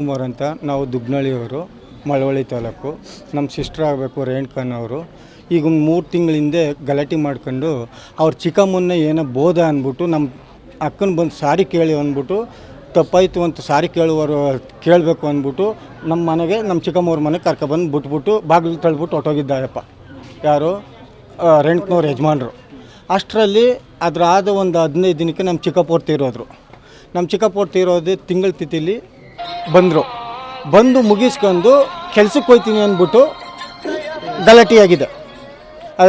ಕುಮಾರ್ ಅಂತ ನಾವು ದುಗ್ನಳ್ಳಿಯವರು ಮಳವಳ್ಳಿ ತಾಲೂಕು. ನಮ್ಮ ಸಿಸ್ಟರ್ ಆಗಬೇಕು ರೇಣುಕನ್ ಅವರು. ಈಗ ಒಂದು ಮೂರು ತಿಂಗಳ ಹಿಂದೆ ಗಲಾಟೆ ಮಾಡ್ಕೊಂಡು ಅವ್ರ ಚಿಕ್ಕಮ್ಮನ್ನ ಏನೋ ಬೋಧ ಅಂದ್ಬಿಟ್ಟು ನಮ್ಮ ಅಕ್ಕನ ಬಂದು ಸಾರಿ ಕೇಳಿ ಅಂದ್ಬಿಟ್ಟು ತಪ್ಪಾಯಿತು ಅಂತ ಸಾರಿ ಕೇಳುವರು ಕೇಳಬೇಕು ಅಂದ್ಬಿಟ್ಟು ನಮ್ಮ ಮನೆಗೆ ನಮ್ಮ ಚಿಕ್ಕಮ್ಮವ್ರ ಮನೆಗೆ ಕರ್ಕೊಬಂದು ಬಿಟ್ಬಿಟ್ಟು ಬಾಗಿಲು ತಳ್ಬಿಟ್ಟು ಹೊಟ್ಟೋಗಿದ್ದಾರಪ್ಪ ಯಾರು? ರೆಂಟ್ನವ್ರ ಯಜಮಾನರು. ಅಷ್ಟರಲ್ಲಿ ಅದರಾದ ಒಂದು ಹದಿನೈದು ದಿನಕ್ಕೆ ನಮ್ಮ ಚಿಕ್ಕಪ್ಪವ್ರು ತೀರೋದ್ರು. ನಮ್ಮ ಚಿಕ್ಕಪ್ಪವ್ರು ತೀರೋದು ತಿಂಗಳ ತಿಥಿಲಿ ಬಂದರು. ಬಂದು ಮುಗಿಸ್ಕೊಂಡು ಕೆಲ್ಸಕ್ಕೆ ಹೋಯ್ತೀನಿ ಅಂದ್ಬಿಟ್ಟು ಗಲಾಟೆಯಾಗಿದೆ.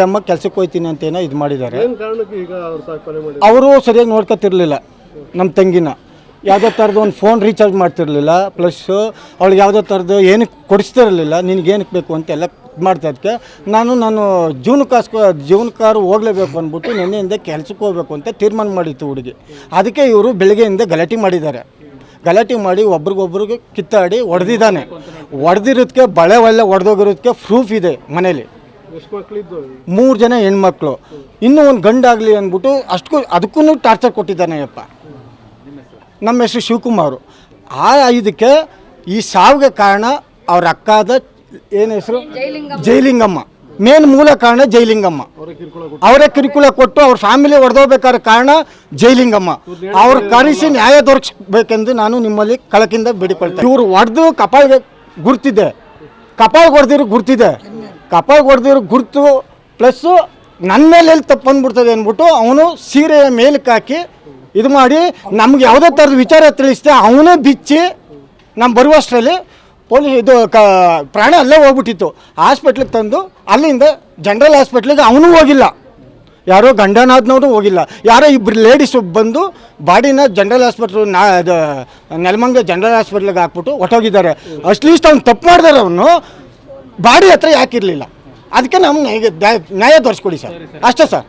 ಅಮ್ಮ ಕೆಲ್ಸಕ್ಕೆ ಹೋಯ್ತೀನಿ ಅಂತೇನೋ ಇದು ಮಾಡಿದ್ದಾರೆ. ಏನು ಕಾರಣಕ್ಕೆ ಈಗ ಅವ್ರು ಸಾಕು ಕೊಲೆ ಮಾಡಿ ಅವರು ಸರಿಯಾಗಿ ನೋಡ್ಕೊತಿರ್ಲಿಲ್ಲ ನಮ್ಮ ತಂಗಿನ. ಯಾವುದೇ ಥರದ್ದು ಒಂದು ಫೋನ್ ರೀಚಾರ್ಜ್ ಮಾಡ್ತಿರ್ಲಿಲ್ಲ ಪ್ಲಸ್ ಅವಳಿಗೆ ಯಾವುದೇ ಥರದ್ದು ಏನಕ್ಕೆ ಕೊಡಿಸ್ತಿರಲಿಲ್ಲ ನಿನಗೆ ಏನಕ್ಕೆ ಬೇಕು ಅಂತ ಎಲ್ಲ ಮಾಡ್ತಾ ಇದಕ್ಕೆ ನಾನು ನಾನು ಜೀವನಕ್ಕಾಸ್ಕರ ಜೀವನಕ್ಕಾರು ಹೋಗಲೇಬೇಕು ಅಂದ್ಬಿಟ್ಟು ನಿನ್ನೆಯಿಂದ ಕೆಲ್ಸಕ್ಕೆ ಹೋಗ್ಬೇಕು ಅಂತ ತೀರ್ಮಾನ ಮಾಡಿತ್ತು ಹುಡುಗಿ. ಅದಕ್ಕೆ ಇವರು ಬೆಳಗ್ಗೆಯಿಂದ ಗಲಾಟೆ ಮಾಡಿದ್ದಾರೆ. ಗಲಾಟೆ ಮಾಡಿ ಒಬ್ರಿಗೊಬ್ರಿಗೆ ಕಿತ್ತಾಡಿ ಹೊಡೆದಿದ್ದಾನೆ. ಹೊಡೆದಿರೋದಕ್ಕೆ ಬಳೆ ಒಳ್ಳೆ ಹೊಡೆದೋಗಿರೋದಕ್ಕೆ ಪ್ರೂಫ್ ಇದೆ ಮನೇಲಿ. ಮೂರು ಜನ ಹೆಣ್ಮಕ್ಳು. ಇನ್ನೂ ಒಂದು ಗಂಡಾಗಲಿ ಅಂದ್ಬಿಟ್ಟು ಅಷ್ಟಕ್ಕೂ ಅದಕ್ಕೂ ಟಾರ್ಚರ್ ಕೊಟ್ಟಿದ್ದಾನೆ ಅಪ್ಪ ನಮ್ಮ ಹೆಸರು ಶಿವಕುಮಾರ್. ಆ ಇದಕ್ಕೆ ಈ ಸಾವಿಗೆ ಕಾರಣ ಅವ್ರ ಅಕ್ಕಾದ ಏನು ಹೆಸರು? ಜೈಲಿಂಗಮ್ಮ. ಮೇನ್ ಮೂಲ ಕಾರಣ ಜೈಲಿಂಗಮ್ಮ. ಅವರೇ ಕಿರುಕುಳ ಕೊಟ್ಟು ಅವ್ರ ಫ್ಯಾಮಿಲಿ ಹೊಡೆದೋಗ್ಬೇಕಾದ ಕಾರಣ ಜೈಲಿಂಗಮ್ಮ. ಅವ್ರ ಕರೆಸಿ ನ್ಯಾಯ ದೊರಕಿಸ್ಬೇಕೆಂದು ನಾನು ನಿಮ್ಮಲ್ಲಿ ಕಳಕಿಂದ ಬೇಡಿಕೊಳ್ತೇನೆ. ಇವರು ಹೊಡೆದು ಕಪಾಳಿಗೆ ಗುರ್ತಿದೆ. ಕಪಾಳಿಗೆ ಹೊಡೆದಿರೋ ಗುರ್ತಿದೆ. ಕಪಾಳಿಗೆ ಹೊಡೆದಿರೋ ಗುರ್ತು ಪ್ಲಸ್ಸು ನನ್ನ ಮೇಲೆ ಎಲ್ಲಿ ತಪ್ಪು ಬಂದ್ಬಿಡ್ತದೆ ಅಂದ್ಬಿಟ್ಟು ಅವನು ಸೀರೆಯ ಮೇಲಕ್ಕೆ ಹಾಕಿ ಇದು ಮಾಡಿ ನಮ್ಗೆ ಯಾವುದೇ ಥರದ ವಿಚಾರ ತಿಳಿಸ್ದೆ ಅವನೇ ಬಿಚ್ಚಿ ನಮ್ಮ ಬರುವಷ್ಟರಲ್ಲಿ ಪೊಲೀಸ್ ಇದು ಕ ಪ್ರಾಣ ಅಲ್ಲೇ ಹೋಗ್ಬಿಟ್ಟಿತ್ತು. ಹಾಸ್ಪಿಟ್ಲಿಗೆ ತಂದು ಅಲ್ಲಿಂದ ಜನರಲ್ ಹಾಸ್ಪಿಟ್ಲಿಗೆ ಅವನು ಹೋಗಿಲ್ಲ. ಯಾರೋ ಗಂಡನಾದ್ನವರು ಹೋಗಿಲ್ಲ. ಯಾರೋ ಇಬ್ಬರು ಲೇಡೀಸು ಬಂದು ಬಾಡಿನ ಜನರಲ್ ಹಾಸ್ಪಿಟ್ಲು ನಾ ಅದು ನೆಲಮಂಗ ಜನರಲ್ ಹಾಸ್ಪಿಟ್ಲಿಗೆ ಹಾಕ್ಬಿಟ್ಟು ಹೊಟ್ಟೋಗಿದ್ದಾರೆ ಅಟ್ಲೀಸ್ಟ್ ಅವ್ನು ತಪ್ಪು ಮಾಡಿದಾರೆ ಅವನು. ಬಾಡಿ ಹತ್ರ ಯಾಕಿರಲಿಲ್ಲ. ಅದಕ್ಕೆ ನ್ಯಾಯ ನ್ಯಾಯ ತೋರಿಸ್ಕೊಡಿ ಸರ್. ಅಷ್ಟೇ ಸರ್.